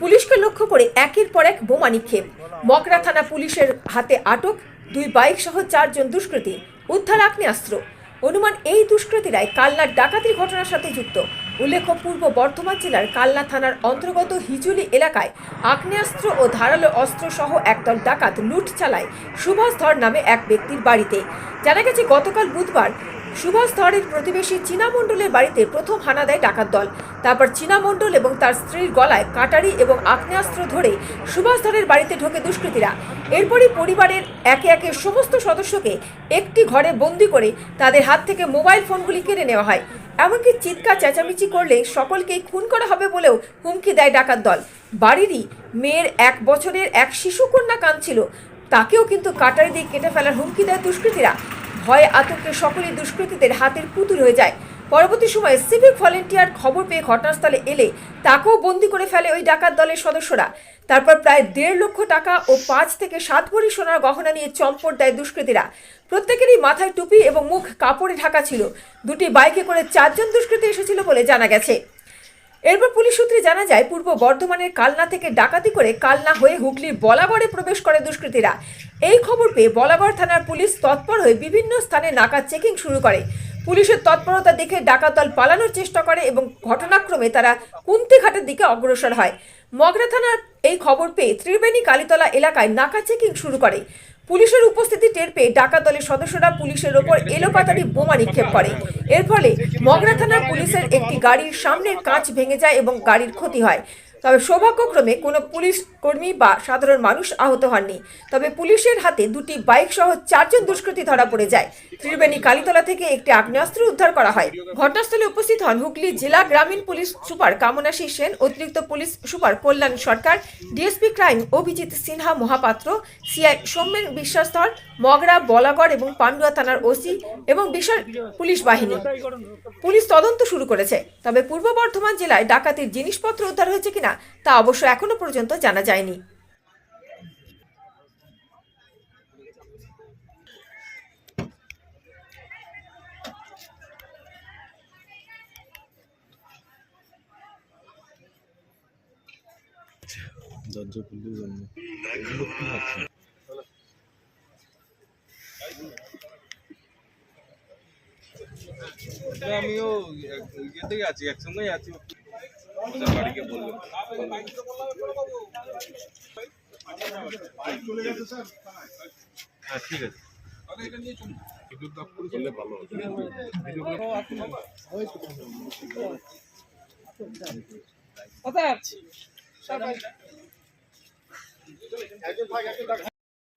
পুলিশকে লক্ষ্য করে একের পর এক বোমা নিক্ষেপ। মকরা থানা পুলিশের হাতে আটক দুই বাইক সহ চারজন দুষ্কৃতী। উদ্ধার আগ্নেয়াস্ত্র। অনুমান এই দুষ্কৃতীরাই কালনার ডাকাতির ঘটনার সাথে যুক্ত। উল্লেখ্য, পূর্ব বর্ধমান জেলার কালনা থানার অন্তর্গত হিজুলি এলাকায় আগ্নেয়াস্ত্র ও ধারালো অস্ত্র সহ একদল ডাকাত লুট চালায় সুভাষ ধর নামে এক ব্যক্তির বাড়িতে। জানা গেছে, গতকাল বুধবার সুভাষ ধরের প্রতিবেশী চীনা মণ্ডলের বাড়িতে প্রথম হানা দেয় ডাকাত দল। তারপর চীনা মণ্ডল এবং তার স্ত্রীর গলায় কাটারি এবং আগ্নেয়াস্ত্র ধরে সুভাষ ধরের বাড়িতে ঢোকে দুষ্কৃতীরা। এরপরই পরিবারের একে একে সমস্ত সদস্যকে একটি ঘরে বন্দি করে তাদের হাত থেকে মোবাইল ফোনগুলি কেড়ে নেওয়া হয়। এমনকি চিৎকার চেঁচামেচি করলে সকলকেই খুন করা হবে বলেও হুমকি দেয় ডাকাত দল। বাড়িরই মেয়ের এক বছরের এক শিশুকন্যা কাঁদছিল। তাকেও কিন্তু কাটারি দিয়ে কেটে ফেলার হুমকি দেয় দুষ্কৃতীরা। ভয়ে আতঙ্কে সকলেই দুষ্কৃতীদের হাতের পুতুল হয়ে যায়। পরবর্তী সময়ে সিভিক ভলেন্টিয়ার খবর পেয়ে ঘটনাস্থলে এলে তাকেও বন্দি করে ফেলে ওই ডাকাত দলের সদস্যরা। তারপর প্রায় দেড় লক্ষ টাকা ও পাঁচ থেকে সাত ভরি সোনার গহনা নিয়ে চম্পট দেয় দুষ্কৃতীরা। প্রত্যেকেরই মাথায় টুপি এবং মুখ কাপড়ে ঢাকা ছিল। দুটি বাইকে করে চারজন দুষ্কৃতী এসেছিল বলে জানা গেছে। এরপর পুলিশ সূত্রে জানা যায়, পূর্ব বর্ধমানের কালনা থেকে ডাকাতি করে কালনা হয়ে হুগলির বলাগড়ে প্রবেশ করে দুষ্কৃতীরা। এই খবর পেয়ে বলাগড় থানার পুলিশ তৎপর হয়ে বিভিন্ন স্থানে নাকা চেকিং শুরু করে। পুলিশের তৎপরতা দেখে ডাকাত দল পালানোর চেষ্টা করে এবং ঘটনাক্রমে তারা কুন্তিঘাটের দিকে অগ্রসর হয়। মগরা থানার এই খবর পেয়ে ত্রিবেণী কালীতলা এলাকায় নাকা চেকিং শুরু করে। পুলিশের উপস্থিতি টের পেয়ে ডাকা দলের সদস্যরা পুলিশের ওপর এলোপাতারি বোমা নিক্ষেপ করে। এর ফলে মগরা থানার পুলিশের একটি গাড়ির সামনের কাঁচ ভেঙে যায় এবং গাড়ির ক্ষতি হয়। তবে সৌভাগ্যক্রমে কোনো পুলিশ কর্মী বা সাধারণ মানুষ আহত হননি। তবে পুলিশের হাতে দুটি বাইক সহ চারজন দুষ্কৃতী ধরা পড়ে যায়। ত্রিবেণী কালীতলা থেকে একটি আগ্নেয়াস্ত্র উদ্ধার করা হয়। ঘটনাস্থলে উপস্থিত হন হুগলি জেলা গ্রামীণ পুলিশ সুপার কামনাশী সেন, অতিরিক্ত police super Kalyan Sarkar, DSP crime Abhijit Sinha Mahapatra, CI Soumen Biswasdhar Magra Balagarh এবং পান্ডুয়া থানার ওসি এবং বিশাল পুলিশ বাহিনী। পুলিশ তদন্ত শুরু করেছে। তবে পূর্ব বর্ধমান জেলায় ডাকাতির জিনিসপত্র উদ্ধার হয়েছে কিনা তা অবশ্য এখনও পর্যন্ত জানা যায়নি। আমিও ইয়েতেই আছি একসঙ্গেই আছি। ওদের বাড়িকে বলল। হ্যাঁ ঠিক আছে। বিদ্যুৎ দপ্তর করলে ভালো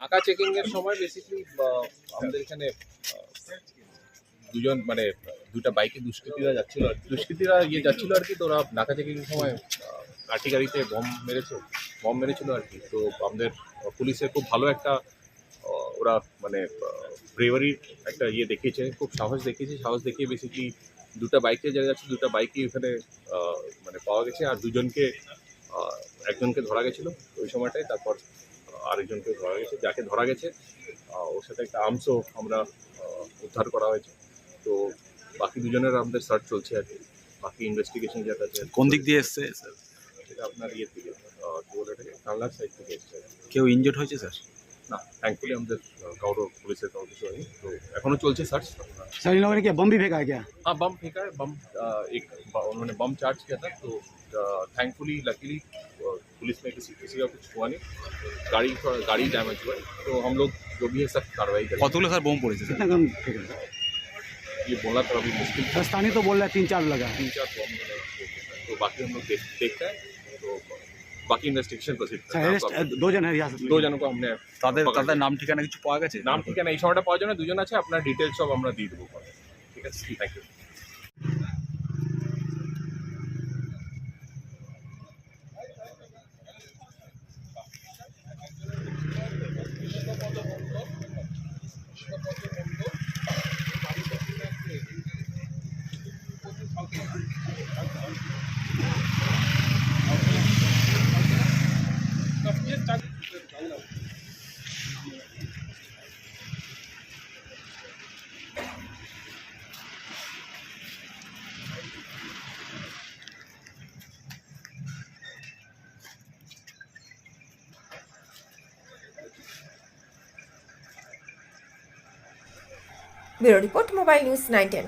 আঁকা চেকিং এর সময় বেসিক্যালি আমাদের এখানে দুজন মানে দুটা বাইকে দুষ্কৃতীরা যাচ্ছিল আর দুষ্কৃতীরা ইয়ে যাচ্ছিল আর কি, তো ওরা নাকা চেকিং এর সময় লাঠি গাড়িতে বম মেরেছে, বম মেরেছিল আর কি। তো আমাদের পুলিশের খুব ভালো একটা ওরা মানে ব্রেভারির একটা ইয়ে দেখিয়েছে, খুব সাহস দেখিয়েছে। সাহস দেখিয়ে বেসিক্যালি দুটা বাইকে যারা যাচ্ছে, দুটা বাইকই এখানে মানে পাওয়া গেছে আর দুজনকে একজনকে ধরা গেছিল ওই সময়টায়, তারপর আরেকজনকে ধরা গেছে, যাকে ধরা গেছে ওর সাথে একটা আর্মসও আমরা উদ্ধার করা হয়েছে। তো বাকি দুজনের আমাদের সার্চ চলছে আর কি বাকি ইনভেস্টিগেশন যেটা আছে কোন দিক দিয়ে এসছে স্যার সেটা আপনার ইয়ের থেকে আহ, কি বলে এটাকে কানলার সাইড থেকে এসছে আর কি। কেউ ইনজোর্ড হয়েছে স্যার না থ্যাঙ্কফুলি আমাদের আহ, কারো পুলিশের কারো কিছু হয়নি তো এখনো চলছে সার্চ सर इन लोगों ने क्या बम भी फेंका है क्या हाँ बम फेंका है बम अ, एक ब- उन्होंने बम चार्ज किया था तो थैंकफुली लकीली पुलिस में किसी किसी का कुछ हुआ नहीं गाड़ी थोड़ा गाड़ी डैमेज हुआ है तो हम लोग जो भी है सख्त कार्रवाई करेंगे কতগুলো স্যার বোম পড়েছে স্যার कितना कम फेंका है? ये बोलना थोड़ा भी मुश्किल था सर स्थानीय तो बोल रहा है तीन चार लगा है तीन चार बम मैंने फेंके हैं। तो बाकी हम लोग देख देखते हैं तो बाकी इन्वेस्टिगेशन प्रोसीड सर अरेस्ट दो जन है रियासत में দু জনকে हमने তাদের পকড় তাদের লিয়া। নাম ঠিকানা কিছু পাওয়া গেছে নাম ঠিকানা এই সময়টা পাওয়া যায় না দুজন আছে আপনার ডিটেলস সব আমরা দিয়ে দেবো পরে। ঠিক আছে thank you bureau report mobile news nine